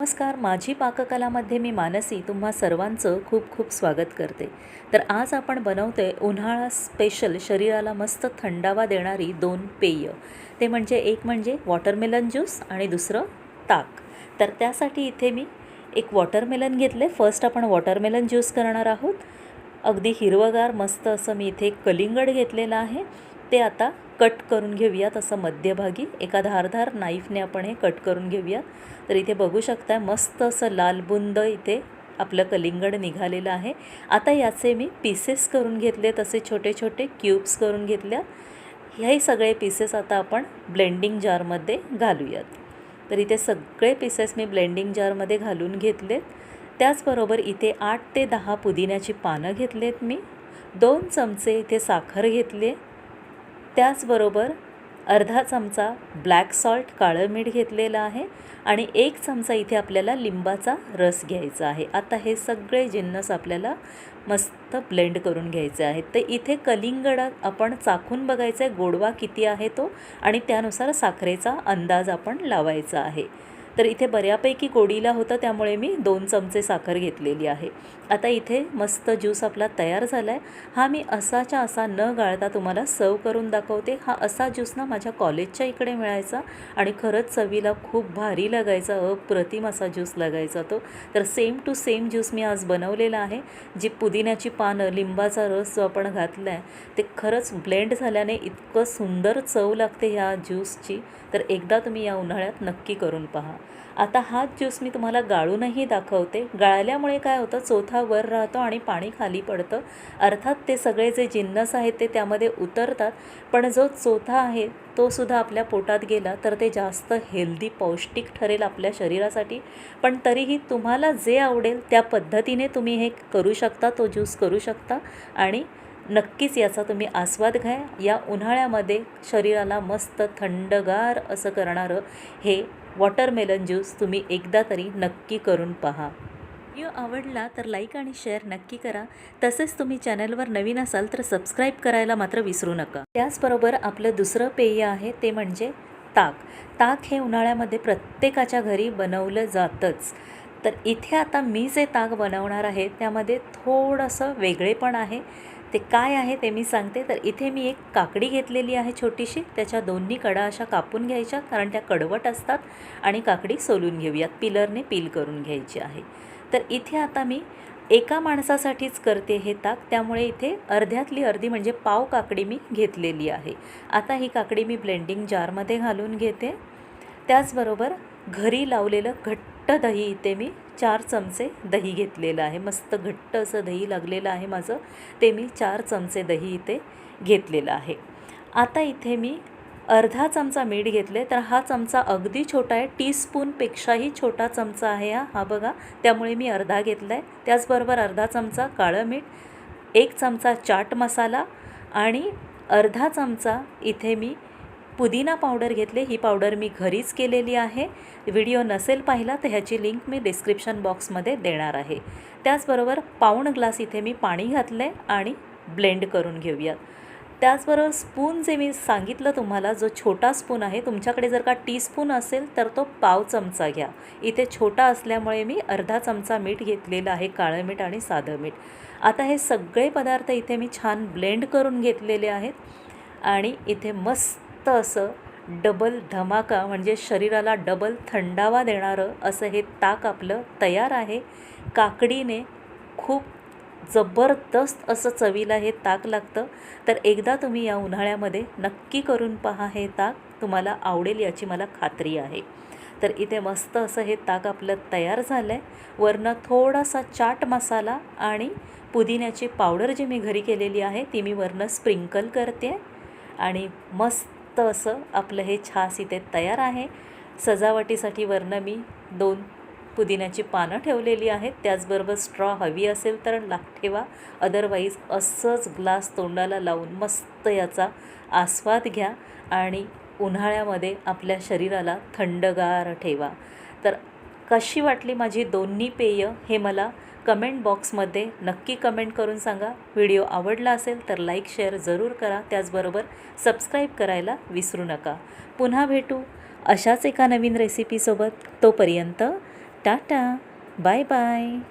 नमस्कार माझी पाककलामध्ये मी मानसी तुम्हा सर्वांचं खूप खूप स्वागत करते. तर आज आपण बनवतोय उन्हाळा स्पेशल शरीराला मस्त थंडावा देणारी दोन पेय. ते म्हणजे एक म्हणजे वॉटरमेलन ज्यूस आणि दुसरं ताक. तर त्यासाठी इथे मी एक वॉटरमेलन घेतले. फर्स्ट आपण वॉटरमेलन ज्यूस करणार आहोत. अगदी हिरवगार मस्त असं मी इथे कलिंगड घेतलेलं आहे. ते आता कट करून घेऊयात असं मध्यभागी. एका धारधार नाईफने आपण हे कट करून घेऊयात. तर इथे बघू शकता मस्त असं लालबुंद इथे आपलं कलिंगड निघालेलं आहे. आता याचे मी पीसेस करून घेतले तसे छोटे छोटे क्यूब्स करून घेतल्या. हे सगळे पीसेस आता आपण ब्लेंडिंग जारमध्ये घालूयात. तर इथे सगळे पीसेस मी ब्लेंडिंग जारमध्ये घालून घेतलेत. त्याचबरोबर इथे आठ ते दहा पुदिन्याची पानं घेतलेत मी. दोन चमचे इथे साखर घेतले त्याचबरोबर अर्धा चमचा ब्लॅक सॉल्ट काळं मीठ घेतलेलं आहे आणि एक चमचा इथे आपल्याला लिंबाचा रस घ्यायचा आहे. आता हे सगळे जिन्नस आपल्याला मस्त ब्लेंड करून घ्यायचे आहेत. तर इथे कलिंगडात आपण चाखून बघायचं आहे गोडवा किती आहे तो आणि त्यानुसार साखरेचा अंदाज आपण लावायचा आहे. तर इथे बऱ्यापैकी गोडीला होतं त्यामुळे मी दोन चमचे साखर घेतलेली आहे. आता इथे मस्त ज्यूस आपला तयार झाला आहे हा मी असाच्या असा न गाळता तुम्हाला सर्व करून दाखवते. हा असा ज्यूस ना माझ्या कॉलेजच्या इकडे मिळायचा आणि खरंच चवीला खूप भारी लागायचा अप्रतिम असा ज्यूस लागायचा तो. तर सेम टू सेम ज्यूस मी आज बनवलेला आहे. जी पुदिन्याची पानं लिंबाचा रस जो आपण घातला आहे ते खरंच ब्लेंड झाल्याने इतकं सुंदर चव लागते ह्या ज्यूसची. तर एकदा तुम्ही या उन्हाळ्यात नक्की करून पहा. आता हा ज्यूस मी तुम्हाला गाळूनही दाखवते. गाळल्यामुळे काय होतं? चोथा वर राहतो आणि पाणी खाली पडतं. अर्थात ते सगळे जे जिन्नस आहेत ते त्यामध्ये उतरतात. पण जो चोथा आहे तो सुद्धा आपल्या पोटात गेला तर ते जास्त हेल्दी पौष्टिक ठरेल आपल्या शरीरासाठी. पण तरीही तुम्हाला जे आवडेल त्या पद्धतीने तुम्ही हे करू शकता तो ज्यूस करू शकता आणि नक्कीच याचा तुम्ही आस्वाद घ्या. या उन्हाळ्यामध्ये शरीराला मस्त थंडगार असं करणारं हे वॉटरमेलन ज्यूस तुम्ही एकदा तरी नक्की करून पहा. व्हिडिओ आवडला तर लाईक आणि शेअर नक्की करा. तसेच तुम्ही चॅनलवर नवीन असाल तर सबस्क्राईब करायला मात्र विसरू नका. त्याचबरोबर आपलं दुसरं पेय आहे ते म्हणजे ताक. ताक हे उन्हाळ्यामध्ये प्रत्येकाच्या घरी बनवलं जातंच. तर इथे आता मी जे ताक बनवणार आहे त्यामध्ये थोडंसं वेगळेपण आहे. ते काय आहे ते मी सांगते. तर इथे मी एक काकडी घेतलेली आहे छोटीशी. त्याच्या दोन्ही कडा अशा कापून घ्यायच्या कारण त्या कडवट असतात. आणि काकडी सोलून घेऊयात. पिलरने पील करून घ्यायची आहे. तर इथे आता मी एका माणसासाठीच करते हे ताक. त्यामुळे इथे अर्ध्यातली अर्धी म्हणजे पाव काकडी मी घेतलेली आहे. आता ही काकडी मी ब्लेंडिंग जारमध्ये घालून घेते. त्याचबरोबर घरी लावलेलं घट्ट दही. इथे मी चार चमचे दही घेतलेलं आहे. मस्त घट्ट असं दही लागलेलं आहे माझं. ते मी चार चमचे दही इथे घेतलेलं आहे. आता इथे मी अर्धा चमचा मीठ घेतले तर हा चमचा अगदी छोटा आहे. टीस्पूनपेक्षाही छोटा चमचा आहे हा. हा बघा त्यामुळे मी अर्धा घेतला आहे त्याचबरोबर अर्धा चमचा काळं मीठ एक चमचा चाट मसाला आणि अर्धा चमचा इथे मी पुदिना पावडर घेतले. ही पावडर मी घरीच केलेली आहे. व्हिडिओ नसेल पाहिला तर ह्याची लिंक मी डिस्क्रिप्शन बॉक्समध्ये देणार आहे. त्याचबरोबर पाऊण ग्लास इथे मी पाणी घातलं आहे आणि ब्लेंड करून घेऊयात. त्याचबरोबर स्पून जे मी सांगितलं तुम्हाला जो छोटा स्पून आहे तुमच्याकडे जर का टीस्पून असेल तर तो पाव चमचा घ्या. इथे छोटा असल्यामुळे मी अर्धा चमचा मीठ घेतलेलं आहे काळं मीठ आणि साधं मीठ. आता हे सगळे पदार्थ इथे मी छान ब्लेंड करून घेतलेले आहेत. आणि इथे मस्त असं डबल धमाका म्हणजे शरीराला डबल थंडावा देणारं असं हे ताक आपलं तयार आहे. काकडीने खूप जबरदस्त असं चवीला हे ताक लागतं. तर एकदा तुम्ही या उन्हाळ्यामध्ये नक्की करून पहा हे ताक. तुम्हाला आवडेल याची मला खात्री आहे. तर इथे मस्त असं हे ताक आपलं तयार झालं आहे वरनं थोडासा चाट मसाला आणि पुदिन्याची पावडर जी मी घरी केलेली आहे ती मी वरनं स्प्रिंकल करते. आणि मस्त मस्त असं आपलं हे छास इथे तयार आहे. सजावटीसाठी वरनं मी दोन पुदिन्याची पानं ठेवलेली आहेत. त्याचबरोबर स्ट्रॉ हवी असेल तर ला ठेवा. अदरवाईज असंच ग्लास तोंडाला लावून मस्त याचा आस्वाद घ्या आणि उन्हाळ्यामध्ये आपल्या शरीराला थंडगार ठेवा. तर कशी वाटली माझी दोन्ही पेय हे मला कमेंट बॉक्समध्ये नक्की कमेंट करून सांगा. व्हिडिओ आवडला असेल तर लाईक शेअर जरूर करा. त्याचबरोबर सबस्क्राईब करायला विसरू नका. पुन्हा भेटू अशाच एका नवीन रेसिपीसोबत तोपर्यंत टाटा. Bye bye.